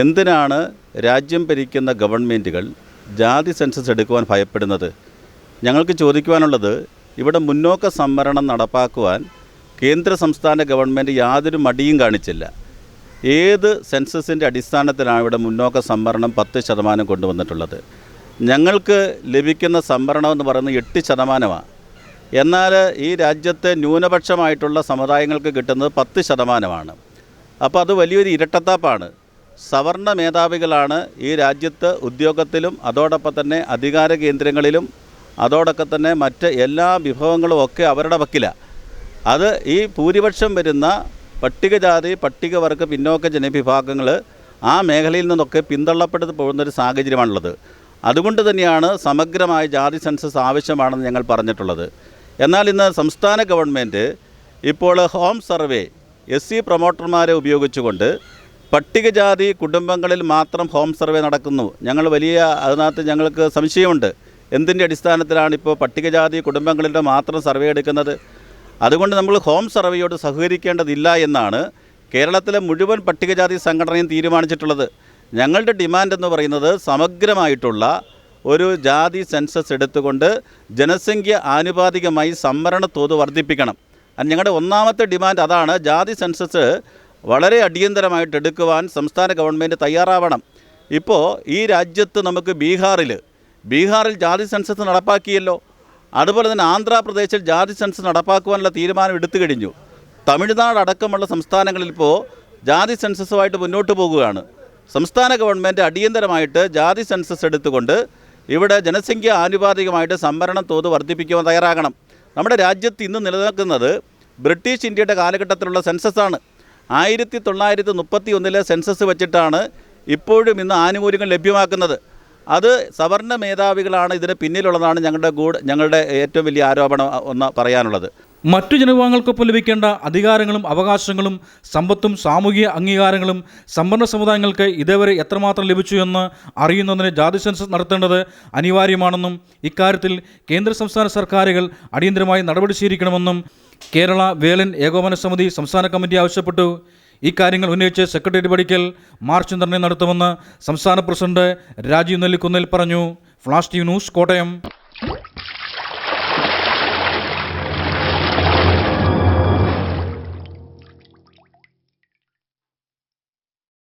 എന്തിനാണ് രാജ്യം ഭരിക്കുന്ന ഗവൺമെന്റുകൾ ജാതി സെൻസസ് എടുക്കുവാൻ ഭയപ്പെടുന്നത്? ഞങ്ങൾക്ക് ചോദിക്കുവാനുള്ളത് ഇവിടെ മുന്നോക്ക സംവരണം നടപ്പാക്കുവാൻ കേന്ദ്ര സംസ്ഥാന ഗവൺമെന്റ് യാതൊരു മടിയും കാണിച്ചില്ല. ഏത് സെൻസസിന്റെ അടിസ്ഥാനത്തിലാണ് ഇവിടെ മുന്നോക്ക സംവരണം പത്ത് ശതമാനം കൊണ്ടുവന്നിട്ടുള്ളത്? ഞങ്ങൾക്ക് ലഭിക്കുന്ന സംവരണം എന്ന് പറയുന്നത് എട്ട് ശതമാനമാണ്. എന്നാൽ ഈ രാജ്യത്തെ ന്യൂനപക്ഷമായിട്ടുള്ള സമുദായങ്ങൾക്ക് കിട്ടുന്നത് പത്ത് ശതമാനമാണ്. അപ്പോൾ അത് വലിയൊരു ഇരട്ടത്താപ്പാണ്. സവർണ മേധാവികളാണ് ഈ രാജ്യത്ത് ഉദ്യോഗത്തിലും അതോടൊപ്പം തന്നെ അധികാര കേന്ദ്രങ്ങളിലും അതോടൊപ്പം തന്നെ മറ്റ് എല്ലാ വിഭവങ്ങളും ഒക്കെ അവരുടെ വക്കിലാണ് അത് ഈ ഭൂരിപക്ഷം വരുന്ന പട്ടികജാതി പട്ടികവർഗ പിന്നോക്ക ജനവിഭാഗങ്ങൾ ആ മേഖലയിൽ നിന്നൊക്കെ പിന്തള്ളപ്പെടുത്ത് പോകുന്നൊരു സാഹചര്യമാണുള്ളത്. അതുകൊണ്ട് തന്നെയാണ് സമഗ്രമായ ജാതി സെൻസസ് ആവശ്യമാണെന്ന് ഞങ്ങൾ പറഞ്ഞിട്ടുള്ളത്. എന്നാൽ ഇന്ന് സംസ്ഥാന ഗവൺമെന്റ് ഇപ്പോൾ ഹോം സർവേ എസ് സി പ്രൊമോട്ടർമാരെ ഉപയോഗിച്ചുകൊണ്ട് പട്ടികജാതി കുടുംബങ്ങളിൽ മാത്രം ഹോം സർവേ നടക്കുന്നു. ഞങ്ങൾ വലിയ അതിനകത്ത് ഞങ്ങൾക്ക് സംശയമുണ്ട്. എന്തിന്റെ അടിസ്ഥാനത്തിലാണ് ഇപ്പോൾ പട്ടികജാതി കുടുംബങ്ങളുടെ മാത്രം സർവേ എടുക്കുന്നത്? അതുകൊണ്ട് നമ്മൾ ഹോം സർവേയോട് സഹകരിക്കേണ്ടതില്ല എന്നാണ് കേരളത്തിലെ മുഴുവൻ പട്ടികജാതി സംഘടനയും തീരുമാനിച്ചിട്ടുള്ളത്. ഞങ്ങളുടെ ഡിമാൻഡ് എന്ന് പറയുന്നത് സമഗ്രമായിട്ടുള്ള ഒരു ജാതി സെൻസസ് എടുത്തുകൊണ്ട് ജനസംഖ്യ ആനുപാതികമായി സംവരണ തോത് വർദ്ധിപ്പിക്കണം. ഞങ്ങളുടെ ഒന്നാമത്തെ ഡിമാൻഡ്. അതാണ് ജാതി സെൻസസ് വളരെ അടിയന്തരമായിട്ട് എടുക്കുവാൻ സംസ്ഥാന ഗവൺമെന്റ് തയ്യാറാവണം. ഇപ്പോൾ ഈ രാജ്യത്ത് നമുക്ക് ബീഹാറിൽ ബീഹാറിൽ ജാതി സെൻസസ് നടപ്പാക്കിയല്ലോ. അതുപോലെ തന്നെ ആന്ധ്രാപ്രദേശിൽ ജാതി സെൻസസ് നടപ്പാക്കുവാനുള്ള തീരുമാനം എടുത്തു കഴിഞ്ഞു. തമിഴ്നാട് അടക്കമുള്ള സംസ്ഥാനങ്ങളിൽ ഇപ്പോൾ ജാതി സെൻസസുമായിട്ട് മുന്നോട്ട് പോകുകയാണ്. സംസ്ഥാന ഗവൺമെന്റ് അടിയന്തരമായിട്ട് ജാതി സെൻസസ് എടുത്തുകൊണ്ട് ഇവിടെ ജനസംഖ്യ ആനുപാതികമായിട്ട് സംവരണം തോത് വർദ്ധിപ്പിക്കുവാൻ തയ്യാറാകണം. നമ്മുടെ രാജ്യത്ത് ഇന്ന് നിലനിൽക്കുന്നത് ബ്രിട്ടീഷ് ഇന്ത്യയുടെ കാലഘട്ടത്തിലുള്ള സെൻസസാണ്. ആയിരത്തി തൊള്ളായിരത്തി മുപ്പത്തി ഒന്നിലെ സെൻസസ് വെച്ചിട്ടാണ് ഇപ്പോഴും ഇന്ന് ആനുകൂല്യങ്ങൾ ലഭ്യമാക്കുന്നത്. അത് സവർണ മേധാവികളാണ് ഇതിന് പിന്നിലുള്ളതാണ് ഞങ്ങളുടെ ഗൂഢ ഞങ്ങളുടെ ഏറ്റവും വലിയ ആരോപണം ഒന്ന് പറയാനുള്ളത്. മറ്റു ജനവിഭാഗങ്ങൾക്കൊപ്പം ലഭിക്കേണ്ട അധികാരങ്ങളും അവകാശങ്ങളും സമ്പത്തും സാമൂഹിക അംഗീകാരങ്ങളും സമ്പന്ന സമുദായങ്ങൾക്ക് ഇതേവരെ എത്രമാത്രം ലഭിച്ചു എന്ന് അറിയുന്നതിന് ജാതി സെൻസസ് നടത്തേണ്ടത് അനിവാര്യമാണെന്നും ഇക്കാര്യത്തിൽ കേന്ദ്ര സംസ്ഥാന സർക്കാരുകൾ അടിയന്തരമായി നടപടി സ്വീകരിക്കണമെന്നും കേരള വേലൻ ഏകോപന സമിതി സംസ്ഥാന കമ്മിറ്റി ആവശ്യപ്പെട്ടു. ഇക്കാര്യങ്ങൾ ഉന്നയിച്ച് സെക്രട്ടേറിയറ്റ് പടിക്കൽ മാർച്ച് നിർണയം നടത്തുമെന്ന് സംസ്ഥാന പ്രസിഡന്റ് രാജീവ് നെല്ലിക്കുന്നിൽ പറഞ്ഞു. Flash T news Kottayam.